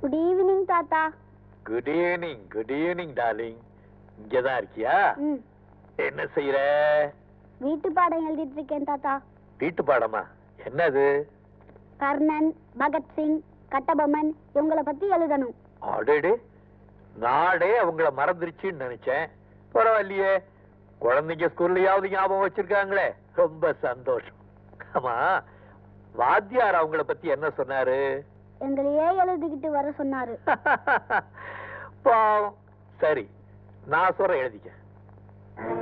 Good evening தாத்தா. Good evening good evening darling இங்கதான் இருக்கியா? ம். என்ன செய்யற வீட்டு பாடம் எழுதிட்டு இருக்கேன் தாத்தா. வீட்டு பாடமா? என்னது? கர்ணன் பகத்சிங் கட்டபொம்மன் இவங்கள பத்தி எழுதணும். அடேடு. நாடே அவங்கள மறந்துருச்சுன்னு நினைச்சேன். பரவாயில்லையே. குழந்தைங்க ஸ்கூல்லையாவது ஞாபகம் வச்சிருக்காங்களே. ரொம்ப சந்தோஷம். ஆமா வாத்தியார் அவங்கள பத்தி என்ன சொன்னாரு? எங்களையே எழுதிக்கிட்டு வர சொன்னாரு. பாவம். சரி நான் சொல்றேன் எழுதிக்க.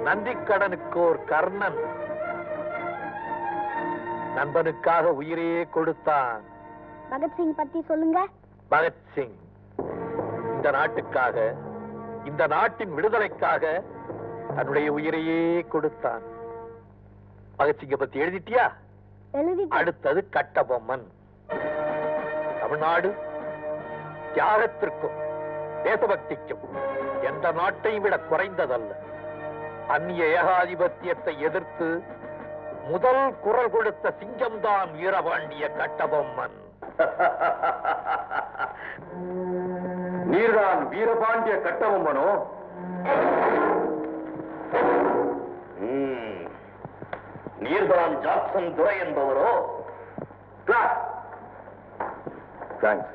நந்திக்கடனுக்கு ஒரு கர்ணன். நண்பனுக்காக உயிரையே கொடுத்தான். பகத்சிங் பத்தி சொல்லுங்க. பகத்சிங் இந்த நாட்டுக்காக இந்த நாட்டின் விடுதலைக்காக தன்னுடைய உயிரையே கொடுத்தான். பகத்சிங்க பத்தி எழுதிட்டியா? எழுதிட்டு அடுத்தது கட்டபொம்மன். தமிழ்நாடு தியாகத்திற்கும் தேசபக்திக்கும் எந்த நாட்டையும் விட குறைந்ததல்ல. அந்நிய ஏகாதிபத்தியத்தை எதிர்த்து முதல் குரல் கொடுத்த சிங்கம்தான் வீரபாண்டிய கட்டபொம்மன். நீர்தான் வீரபாண்டிய கட்டபொம்மனோ? நீர்தான் ஜாக்சன் துரை என்பவரோ? தேங்க்ஸ்.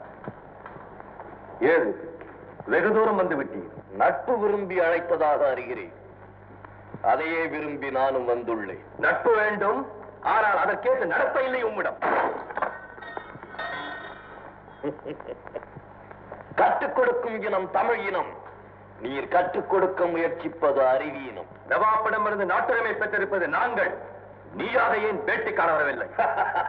ஏது வெகு தூரம் வந்து விட்டீர். நட்பு விரும்பி அழைத்ததாக அறிகிறேன். அதையே விரும்பி நானும் வந்துள்ளேன். நட்பு வேண்டும் ஆனால் அதற்கேற்ற நடத்த இல்லை உம்மிடம். கற்றுக் கொடுக்கும் இனம் தமிழ் இனம். நீர் கற்றுக் கொடுக்க முயற்சிப்பது அறிவீனம் நவாப்பிடமிருந்து நாட்டுரிமை பெற்றிருப்பது நாங்கள். நீயாக ஏன் பேட்டி காண வரவில்லை?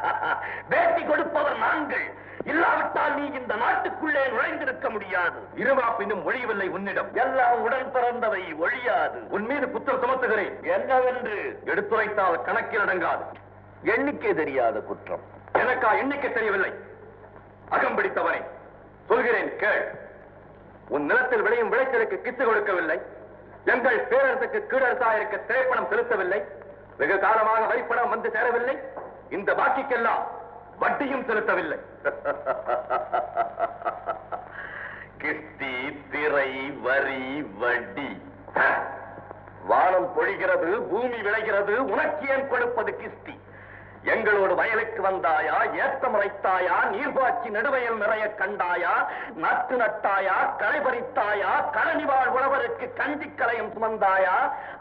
பேட்டி கொடுப்பவர் நாங்கள். இல்லாவிட்டால் நீ இந்த நாட்டுக்குள்ளே நுழைந்திருக்க முடியாது. இருமாப்பினும் ஒழியவில்லை உன்னிடம். எல்லாம் உடன் பிறந்தவை ஒழியாது. உன் மீது குற்றம் சுமத்துகிறேன். என்னவென்று? எடுத்துரைத்தால் கணக்கில் அடங்காது. எண்ணிக்கை தெரியாத குற்றம். எனக்கா எண்ணிக்கை தெரியவில்லை? அகம் பிடித்தவனே சொல்கிறேன் கேள். உன் நிலத்தில் விளையும் விளைச்சலுக்கு கிச்சு கொடுக்கவில்லை. எங்கள் பேரரசுக்கு கீழரசாக இருக்க திரைப்பணம் செலுத்தவில்லை. வெகு காலமாக வரிப்பணம் வந்து சேரவில்லை. இந்த பாக்கிக்கெல்லாம் வட்டியும் செலுத்தவில்லை. கிஸ்தி திரை வரி வட்டி. வானம் பொழிகிறது பூமி விளைகிறது உனக்கு ஏன் கொடுப்பது கிஸ்தி? எங்களோடு வயலுக்கு வந்தாயா ஏத்தம் உரைத்தாயா நீர்பாய்ச்சி நெடுவயல் நிறைய கண்டாயா நட்டு நட்டாயா களை பறித்தாயா கழனிவாழ் உழவருக்கு கஞ்சி கலையும் சுமந்தாயா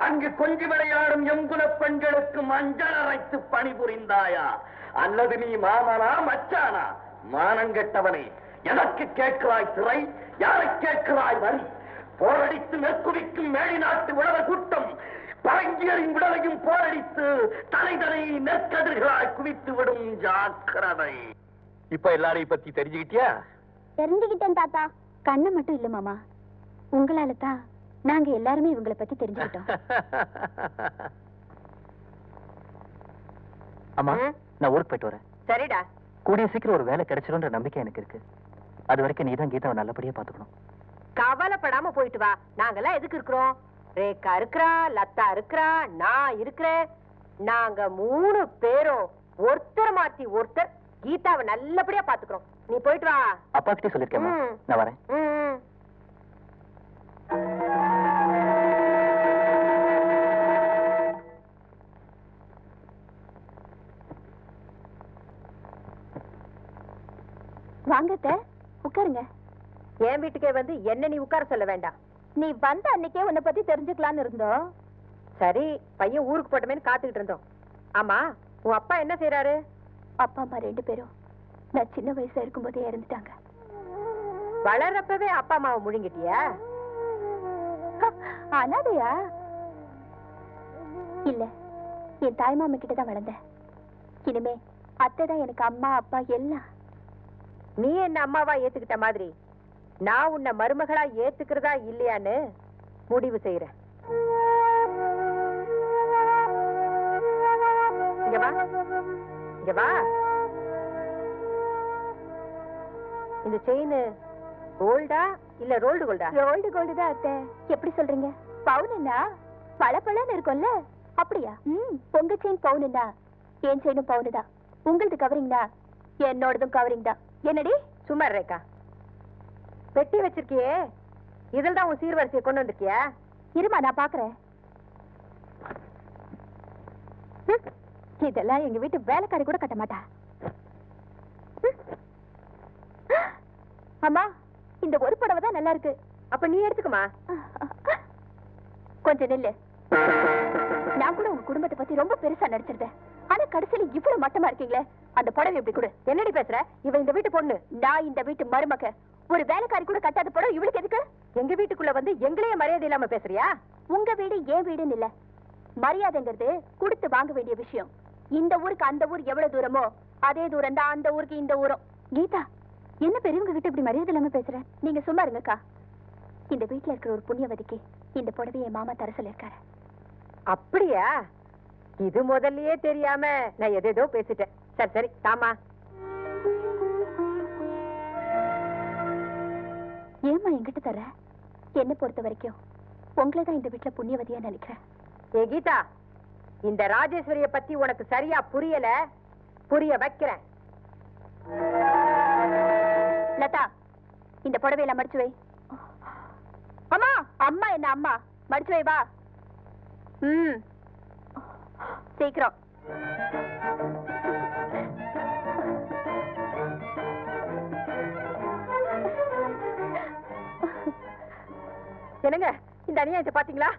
அங்கு கொஞ்சி விளையாடும் எங்குல பெண்களுக்கு மஞ்சள் அரைத்து பணிபுரிந்தாயா அல்லது நீ மாமனா மச்சானா? மானங்கெட்டவனே எதற்கு கேட்கிறாய் சிறை? யாரை கேட்கிறாய் வரி? போரடித்து நெற்குவிக்கும் மேடி நாட்டு உழவர் கூட்டம் பரங்கியரின் விடலையும் போரடித்து தலைதலை நெற்கதிர்களாய் குவித்து விடும் ஜாக்கிரதை. இப்ப எல்லாரையும் பத்தி தெரிஞ்சுக்கிட்டியா? தெரிஞ்சுக்கிட்டேன் தாத்தா. கண்ணு மட்டும் இல்ல மாமா. உங்களால தான் நாங்க எல்லாருமே இவங்கள பத்தி தெரிஞ்சுக்கிட்டோம். அம்மா. நான் ஊருக்கு போயிட்டு வரேன். சரிடா. கூடிய சீக்கிரம் ஒரு வேலை கிடைச்சிரும்ன்ற நம்பிக்கை எனக்கு இருக்கு. அது வரைக்கும் நீ தான் கீதாவை நல்லபடியா பாத்துக்கணும் கவலைப்படாம போயிட்டு வா. நாங்கெல்லாம் எதுக்கு இருக்கிறோம்? ரேகா இருக்கிறா லதா இருக்கிறா நான் இருக்கிறேன். நாங்க மூணு பேரும் ஒருத்தர் மாத்தி ஒருத்தர் கீதாவை நல்லபடியா பாத்துக்கிறோம் நீ போயிட்டு வா. அப்பா கிட்டே சொல்லிருக்கேன். நான் வரேன். ம். வாங்க அத்தை, உட்காருங்க. என் வீட்டுக்கே வந்து என்ன நீ உட்கார சொல்ல வேண்டாம். நீ வந்த அன்னைக்கே உன்னை பத்தி தெரிஞ்சுக்கலாம்னு இருந்தோம் சரி பையன் ஊருக்கு போட்டமேன்னு காத்துக்கிட்டு இருந்தோம். ஆமா உன் அப்பா என்ன செய்யறாரு அப்பா அம்மா ரெண்டு பேரும் நான் சின்ன வயசா இருக்கும்போதே இறந்துட்டாங்க. வளர்றப்பவே அப்பா அம்மாவை முழுங்கிட்டியா? அனாதையா? இல்ல என் தாய் மாமா கிட்ட தான் வளர்ந்தேன். இனிமே அத்தை தான் எனக்கு அம்மா அப்பா எல்லாம். நீ என்ன அம்மாவா ஏத்துக்கிட்ட மாதிரி? நான் உன்னை மருமகளா ஏத்துக்கிறதா இல்லையான்னு முடிவு செய்யறேன் இங்க வா. இங்க வா. இந்த செயின் கோல்டா இல்ல ரோல்டு கோல்டா ரோல்டு கோல்டு தான் அத்தை. எப்படி சொல்றீங்க? பவுனுன்னா பளபளன்னு இருக்கும்ல. அப்படியா? ம் உங்க செயின் பவுனுன்னா என் செயினும் பவுனு தான் உங்களது கவரிங்னா என்னோடதும் கவரிங் தான். என்னடி? சும்மா ரேக்கா பெட்டி வச்சிருக்கியே. இதில் தான் உன் சீர்வரிசையை கொண்டு வந்திருக்கியா? இருமா நான் பாக்குறேன் இதெல்லாம் எங்க வீட்டு வேலைக்காரி கூட கட்ட மாட்டா. அம்மா இந்த ஒரு புடவை தான் நல்லா இருக்கு. அப்ப நீ எடுத்துக்கமா கொஞ்சம் நில்லு. நான் கூட உங்க குடும்பத்தை பத்தி ரொம்ப பெருசா நடிச்சிருந்தேன் ஆனா கடைசியில இவ்வளவு மட்டமா இருக்கீங்களே? அந்த புடவை எப்படி கொடு. என்னடி பேசுற? இவ இந்த வீட்டு பொண்ணு. நான் இந்த வீட்டு மருமக. ஒரு வேலைக்காரி கூட கட்டாத புடவை இவளுக்கு எதுக்கு? எங்க வீட்டுக்குள்ள வந்து எங்களையே மரியாதை இல்லாம பேசுறியா? உங்க வீடு ஏன் வீடுன்னு இல்ல. மரியாதைங்கிறது கொடுத்து வாங்க வேண்டிய விஷயம். இந்த ஊருக்கு அந்த ஊர் எவ்வளவு தூரமோ அதே தூரம் தான் அந்த ஊருக்கு இந்த ஊரும். கீதா என்ன பெரியவங்க கிட்ட இப்படி மரியாதை இல்லாம பேசுற? நீங்க சும்மா இருங்கக்கா. இந்த வீட்டுல இருக்கிற ஒரு புண்ணியவதிக்கு இந்த புடவை என் மாமா தர சொல்லிருக்காரு அப்படியா? இது முதல்லயே தெரியாம நான் எதேதோ பேசிட்டேன். சரி சரி தாமா ஏமா என்கிட்ட தர? என்ன பொறுத்த வரைக்கும் உங்களை தான் இந்த வீட்டுல புண்ணியவதியா நினைக்கிறேன். ஏ கீதா இந்த ராஜேஸ்வரிய பத்தி உனக்கு சரியா புரியல? புரிய வைக்கிறேன். லதா இந்த புடவையில மடிச்சு வை. அம்மா அம்மா என்ன அம்மா? மடிச்சு வை வா. ம். சீக்கிரம். என்னங்க இந்த அநியாயத்தை பாத்தீங்களா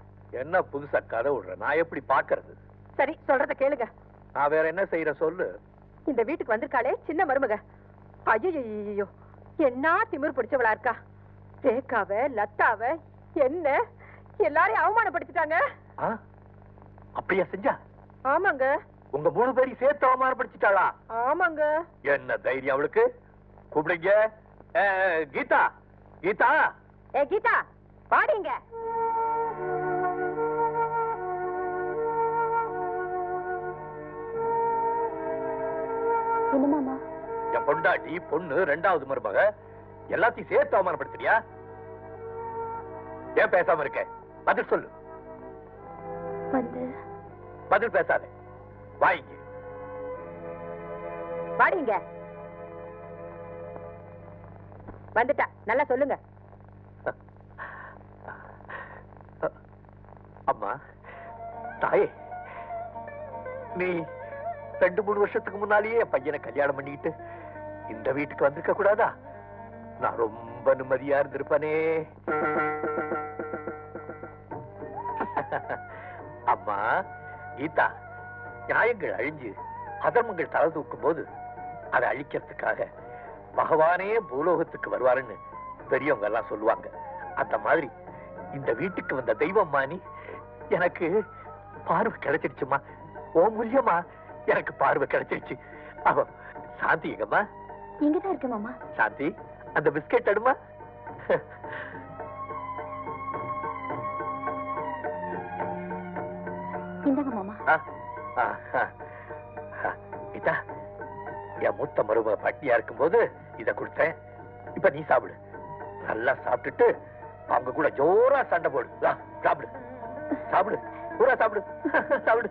என்ன புதுசா கதை விடுற? நான் எப்படி பாக்குறது சரி சொல்றத கேளுங்க. நான் வேற என்ன செய்யற சொல்லு. இந்த வீட்டுக்கு வந்திருக்காளே சின்ன மருமக. ஐயோ என்ன திமிர் பிடிச்சவளா இருக்கா? ரேகாவ லத்தாவ என்ன? எல்லாரையும் அவமானப்படுத்திட்டாங்க? அப்படியா செஞ்சா? ஆமாங்க. உங்க மூணு பேரையும் சேர்த்து அவமானப்படுத்திட்டாளா ஆமாங்க. என்ன தைரியம் அவளுக்கு? கூப்பிடுங்க. கீதா. கீதா. ஏ கீதா பாடிங்க. என் பொண்டாட்டி பொண்ணு ரெண்டாவது மருமக எல்லாத்தையும் சேர்த்து அவமானப்படுத்துறியா? ஏன் பேசாம இருக்க? பதில் சொல்லு. வந்து பதில் பேசாத. வாங்கிங்க பாடிங்க வந்துட்டா. நல்லா சொல்லுங்க. அம்மா தாயே நீ ரெண்டு மூணு வருஷத்துக்கு முன்னாலேயே என் பையனை கல்யாணம் பண்ணிக்கிட்டு இந்த வீட்டுக்கு வந்திருக்க கூடாதா? நான் ரொம்ப நிம்மதியா இருந்திருப்பனே. அம்மா கீதா நியாயங்கள் அழிஞ்சு அதர்மங்கள் தலை தூக்கும் போது அதை அழிக்கிறதுக்காக பகவானே பூலோகத்துக்கு வருவாருன்னு பெரியவங்க எல்லாம் சொல்லுவாங்க. அந்த மாதிரி இந்த வீட்டுக்கு வந்த தெய்வம் மாணி எனக்கு பார்வை கிடைச்சிருச்சுமா ஓ மூலியமா எனக்கு பார்வை கிடைச்சிருச்சு. அவ சாந்தி எங்கம்மா? இங்கதான் இருக்கு மாமா. சாந்தி அந்த பிஸ்கெட் அடுமா இந்தாங்க மாமா. இதா என் மூத்த மருமக பட்டியா இருக்கும்போது இத கொடுத்தேன் இப்ப நீ சாப்பிடு. நல்லா சாப்பிட்டுட்டு அவங்க கூட ஜோரா சண்டை போடு. சாப்பிடு. சாப்பிடு. பூரா சாப்பிடு. சாப்பிடு.